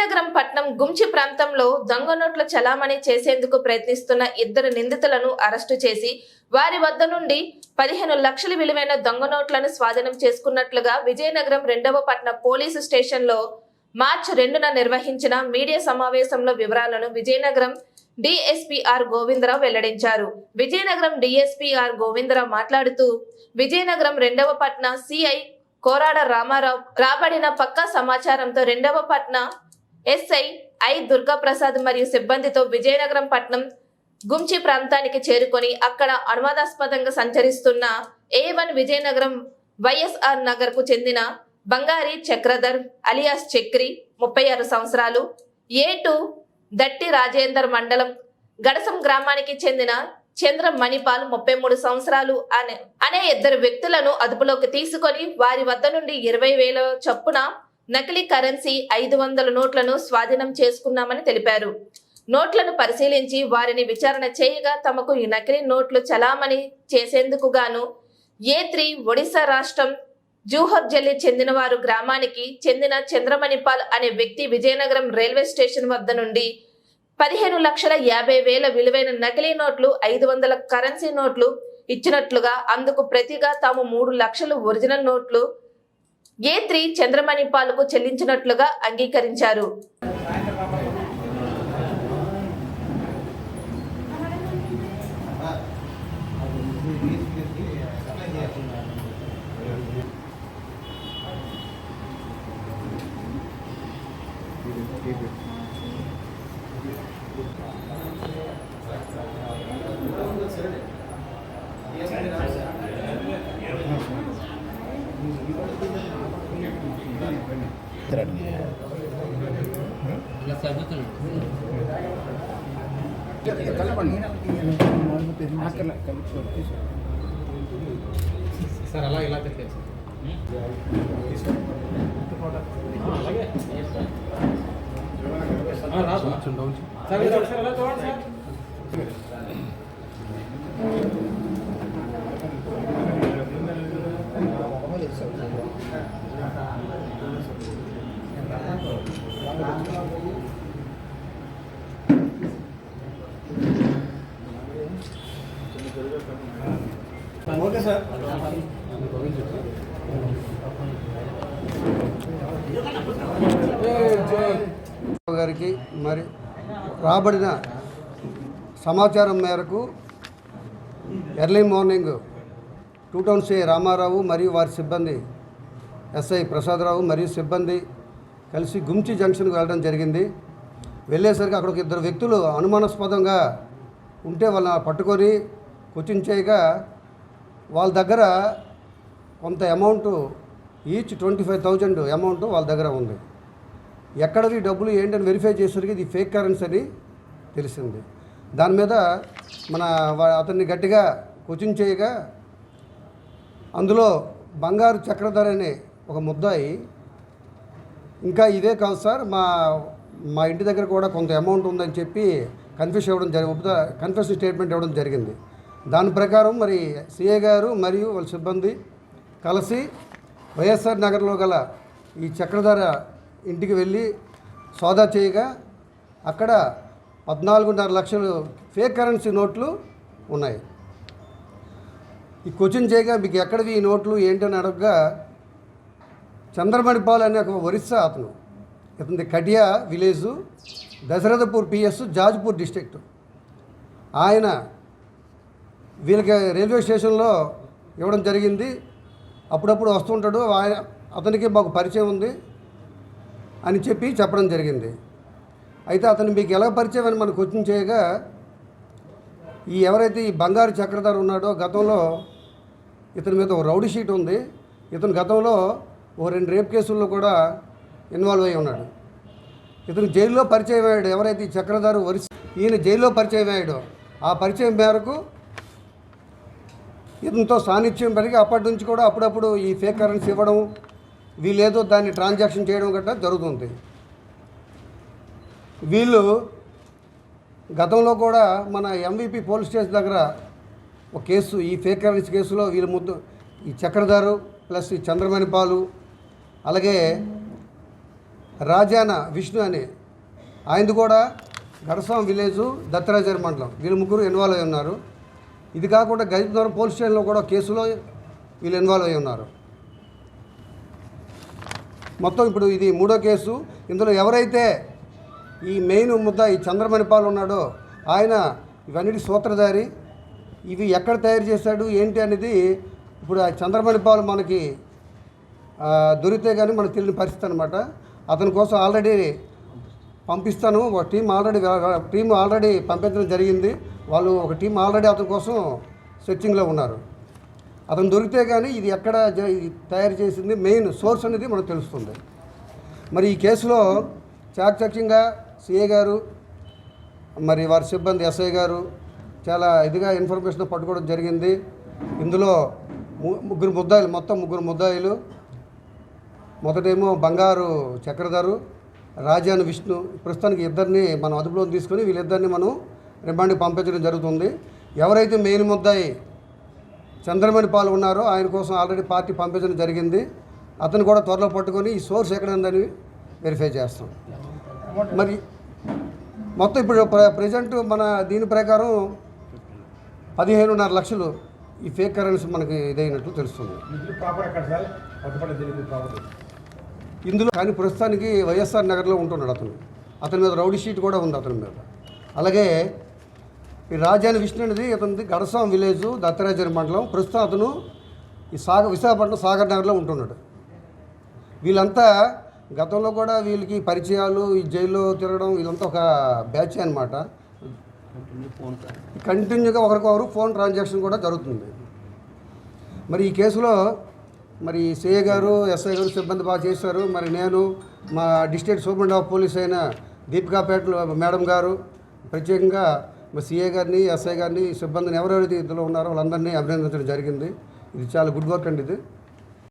విజయనగరం పట్నం గుంచి ప్రాంతంలో దొంగ నోట్ల చలామణి చేసేందుకు ప్రయత్నిస్తున్న ఇద్దరు నిందితులను అరెస్టు చేసి వారి వద్ద నుండి పదిహేను లక్షల విలువైన దొంగ నోట్లను స్వాధీనం చేసుకున్నట్లుగా విజయనగరం రెండవ పట్నం పోలీసు స్టేషన్లో మార్చి రెండున నిర్వహించిన మీడియా సమావేశంలో వివరాలను విజయనగరం డిఎస్పీఆర్ గోవిందరావు వెల్లడించారు. విజయనగరం డిఎస్పీఆర్ గోవిందరావు మాట్లాడుతూ విజయనగరం రెండవ పట్న సిఐ కోరాడ రామారావు రాబడిన పక్కా సమాచారంతో రెండవ పట్న ఎస్ఐ ఐ దుర్గాప్రసాద్ మరియు సిబ్బందితో విజయనగరం పట్నం గుంచి ప్రాంతానికి చేరుకొని అక్కడ అనువాదాస్పదంగా సంచరిస్తున్న ఏ వన్ విజయనగరం వైఎస్ఆర్ నగర్కు చెందిన బంగారి చక్రధర్ అలియాస్ చక్రి ముప్పై ఆరు సంవత్సరాలు ఏ టూ దట్టి రాజేందర్ మండలం గడసం గ్రామానికి చెందిన చంద్ర మణిపాల్ ముప్పై మూడు సంవత్సరాలు అనే అనే ఇద్దరు వ్యక్తులను అదుపులోకి తీసుకొని వారి వద్ద నుండి ఇరవై వేల చొప్పున నకిలీ కరెన్సీ ఐదు వందల నోట్లను స్వాధీనం చేసుకున్నామని తెలిపారు. నోట్లను పరిశీలించి వారిని విచారణ చేయగా తమకు ఈ నకిలీ నోట్లు చలామణి చేసేందుకు గాను ఏ త్రీ ఒడిశా రాష్ట్రం జూహర్ జల్లి చెందినవారు గ్రామానికి చెందిన చంద్రమణిపాల్ అనే వ్యక్తి విజయనగరం రైల్వే స్టేషన్ వద్ద నుండి పదిహేను లక్షల యాభై వేల విలువైన నకిలీ నోట్లు ఐదు వందల కరెన్సీ నోట్లు ఇచ్చినట్లుగా అందుకు ప్రతిగా తాము మూడు లక్షలు ఒరిజినల్ నోట్లు ఏ త్రీ చంద్రమణిపాల్కు చెల్లించినట్లుగా అంగీకరించారు? ఇలా చదువుతున్నాడు సార్ అలా ఇలా తిరిగారు అలాగే రాదు. సార్ ఒకసారి ఎలా చూడండి సార్. Okay sir. గారికి మరి రాబడిన సమాచారం మేరకు early morning two town C Ramarao మరియు వారి సిబ్బంది ఎస్ఐ ప్రసాదరావు మరియు సిబ్బంది కలిసి గుంచి జంక్షన్కి వెళ్ళడం జరిగింది. వెళ్ళేసరికి అక్కడ ఒక ఇద్దరు వ్యక్తులు అనుమానాస్పదంగా ఉంటే వాళ్ళని పట్టుకొని క్వశ్చన్ చేయగా వాళ్ళ దగ్గర కొంత amount each twenty five thousand amount వాళ్ళ దగ్గర ఉంది. ఎక్కడది డబ్బులు ఏంటని వెరిఫై చేసేసరికి ఇది ఫేక్ కరెన్సీ అని తెలిసింది. దాని మీద మన అతన్ని గట్టిగా క్వశ్చన్ చేయగా అందులో బంగారు చక్రధర అనే ఒక ముద్దాయి ఇంకా ఇదే కాదు సార్ మా మా ఇంటి దగ్గర కూడా కొంత అమౌంట్ ఉందని చెప్పి కన్ఫ్యూస్ ఇవ్వడం జరిగి కన్ఫ్యూషన్ స్టేట్మెంట్ ఇవ్వడం జరిగింది. దాని ప్రకారం మరి సిఏ గారు మరియు వాళ్ళ సిబ్బంది కలిసి వైఎస్ఆర్ నగర్లో గల ఈ చక్రధర ఇంటికి వెళ్ళి సోదా చేయగా అక్కడ పద్నాలుగున్నర లక్షలు ఫేక్ కరెన్సీ నోట్లు ఉన్నాయి. ఈ క్వశ్చన్ చేయగా మీకు ఎక్కడివి ఈ నోట్లు ఏంటని అడగగా చంద్రమణిపాల్ అనే ఒక ఒరిస్సా అతను. ఇతని Katia village Dasarathpur PS Jajpur district. ఆయన వీళ్ళకి రైల్వే స్టేషన్లో ఇవ్వడం జరిగింది. అప్పుడప్పుడు వస్తుంటాడు ఆయన అతనికి మాకు పరిచయం ఉంది అని చెప్పి చెప్పడం జరిగింది. అయితే అతను మీకు ఎలా పరిచయం అని మనకు క్వశ్చన్ చేయగా ఈ ఎవరైతే ఈ బంగారు చక్రధర ఉన్నాడో గతంలో ఇతని మీద ఒక రౌడీ షీట్ ఉంది. ఇతను గతంలో ఓ రెండు రేప్ కేసుల్లో కూడా ఇన్వాల్వ్ అయి ఉన్నాడు. ఇతను జైల్లో పరిచయం అయ్యాడు. ఎవరైతే ఈ చక్రధారు వరిస ఈయన జైల్లో పరిచయం అయ్యాడో ఆ పరిచయం మేరకు ఎంతో సాన్నిధ్యం పెరిగి అప్పటి నుంచి కూడా అప్పుడప్పుడు ఈ ఫేక్ కరెన్సీ ఇవ్వడం వీళ్ళేదో దాన్ని ట్రాన్సాక్షన్ చేయడం గట్రా జరుగుతుంది. వీళ్ళు గతంలో కూడా మన ఎంవిపి పోలీస్ స్టేషన్ దగ్గర ఒక కేసు ఈ ఫేక్ కరెన్సీ కేసులో వీళ్ళు ముద్దు ఈ చక్రధారు ప్లస్ ఈ చంద్రమణిపాలు అలాగే రాజాన విష్ణు అని ఆయనది కూడా గడసాం విలేజు దత్తరాజర్ మండలం. వీళ్ళు ముగ్గురు ఇన్వాల్వ్ అయి ఉన్నారు. ఇది కాకుండా గజదవరం పోలీస్ స్టేషన్లో కూడా కేసులో వీళ్ళు ఇన్వాల్వ్ అయి ఉన్నారు. మొత్తం ఇప్పుడు ఇది మూడో కేసు. ఇందులో ఎవరైతే ఈ మెయిన్ ముద్ద ఈ చంద్రమణిపాల్ ఉన్నాడో ఆయన ఇవన్నిటి సూత్రధారి. ఇవి ఎక్కడ తయారు చేశాడు ఏంటి అనేది ఇప్పుడు ఆ చంద్రమణిపాల్ మనకి దొరికితే కానీ మనకు తెలియని పరిస్థితి అనమాట అతని కోసం ఆల్రెడీ పంపిస్తాను. ఒక టీం ఆల్రెడీ టీం ఆల్రెడీ పంపించడం జరిగింది. వాళ్ళు ఒక టీం ఆల్రెడీ అతని కోసం సెర్చింగ్లో ఉన్నారు. అతను దొరికితే కానీ ఇది ఎక్కడ తయారు చేసింది మెయిన్ సోర్స్ అనేది మనకు తెలుస్తుంది. మరి ఈ కేసులో చాకచక్యంగా సిఏ గారు మరి వారి సిబ్బంది ఎస్ఐ గారు చాలా ఇదిగా ఇన్ఫర్మేషన్ పట్టుకోవడం జరిగింది. ఇందులో ము- ముగ్గురు ముద్దాయిలు మొత్తం ముగ్గురు ముద్దాయిలు. మొదటేమో బంగారు చక్రధరు రాజాను విష్ణు ప్రస్తుతానికి ఇద్దరిని మనం అదుపులో తీసుకొని వీళ్ళిద్దరిని మనం రిమాండ్కి పంపించడం జరుగుతుంది. ఎవరైతే మెయిన్ ముద్దాయి చంద్రమణి పాలు ఉన్నారో ఆయన కోసం ఆల్రెడీ పార్టీ పంపించడం జరిగింది. అతను కూడా త్వరలో పట్టుకొని ఈ సోర్స్ ఎక్కడ ఉందని వెరిఫై చేస్తాం. మరి మొత్తం ఇప్పుడు ప్ర- ప్రజెంట్ మన దీని ప్రకారం పదిహేనున్నర లక్షలు ఈ ఫేక్ కరెన్సీ మనకి ఇదైనట్లు తెలుస్తుంది. ఇందులో కానీ ప్రస్తుతానికి వైఎస్ఆర్ నగర్లో ఉంటున్నాడు అతను. అతని మీద రౌడీ షీట్ కూడా ఉంది అతని మీద. అలాగే ఈ రాజాని విష్ణు అనేది ఇతను గడసాం విలేజ్ దత్తరాజరి మండలం. ప్రస్తుతం అతను ఈ సాగర్ విశాఖపట్నం సాగర్ నగర్లో ఉంటున్నాడు. వీళ్ళంతా గతంలో కూడా వీళ్ళకి పరిచయాలు ఈ జైల్లో తిరగడం వీళ్ళంతా ఒక బ్యాచ్ అనమాట కంటిన్యూగా ఒకరికొకరు ఫోన్ ట్రాన్సాక్షన్ కూడా జరుగుతుంది. మరి ఈ కేసులో మరి సిఏ గారు ఎస్ఐ గారు సిబ్బంది బాగా చేశారు. మరి నేను మా డిస్ట్రిక్ట్ సూపరింటెండెంట్ ఆఫ్ పోలీస్ అయిన దీపికాపేటలో మేడం గారు ప్రత్యేకంగా మా సీఏ గారిని ఎస్ఐ గారిని సిబ్బందిని ఎవరెవరైతే ఇందులో ఉన్నారో వాళ్ళందరినీ అభినందించడం జరిగింది. ఇది చాలా గుడ్ వర్క్ అండి ఇది.